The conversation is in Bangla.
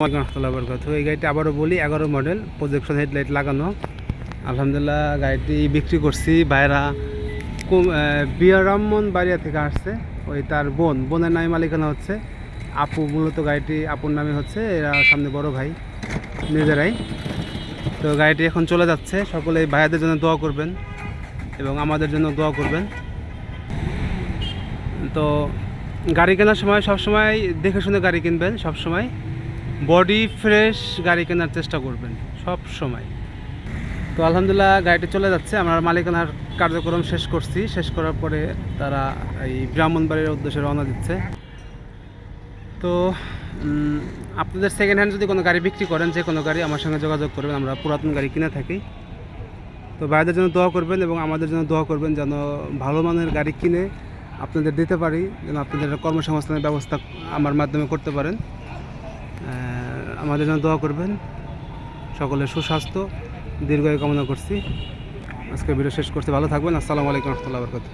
এই গাড়িটা আবারও বলি, এগারো মডেল প্রজেকশন হেডলাইট লাগানো। আলহামদুলিল্লাহ গাড়িটি বিক্রি করছি বাইরা বিয়ারামন বাড়িয়া থেকে আসছে। ওই তার বোন, বোনের নামে মালিকানা হচ্ছে। আপু মূলত গাড়িটি, আপুর নামে হচ্ছে, এরা সামনে বড় ভাই, নিজেরাই। তো গাড়িটি এখন চলে যাচ্ছে, সকলে ভাইয়াদের জন্য দোয়া করবেন এবং আমাদের জন্য দোয়া করবেন। তো গাড়ি কেনার সময় সবসময় দেখে শুনে গাড়ি কিনবেন, সবসময়। বডি ফ্রেশ গাড়ি কেনার চেষ্টা করবেন, সব সময়। তো আলহামদুলিল্লাহ গাড়িটি চলে যাচ্ছে, আমরা মালিকানার কার্যক্রম শেষ করছি। শেষ করার পরে তারা এই ব্রাহ্মণবাড়ির উদ্দেশ্যে রওনা দিচ্ছে। তো আপনাদের সেকেন্ড হ্যান্ড যদি কোনো গাড়ি বিক্রি করেন, যে কোনো গাড়ি আমার সঙ্গে যোগাযোগ করবেন, আমরা পুরাতন গাড়ি কিনে থাকি। তো ভাইদের জন্য দোয়া করবেন এবং আমাদের জন্য দোয়া করবেন যেন ভালো মানের গাড়ি কিনে আপনাদের দিতে পারি, যেন আপনাদের কর্মসংস্থানের ব্যবস্থা আমার মাধ্যমে করতে পারেন। আমাদের জন্য দোয়া করবেন। সকলের সুস্বাস্থ্য, দীর্ঘায়ু কামনা করছি। আজকে ভিডিও শেষ করছি। ভালো থাকবেন। আসসালামু আলাইকুম রহমতুল্লাহ বরকত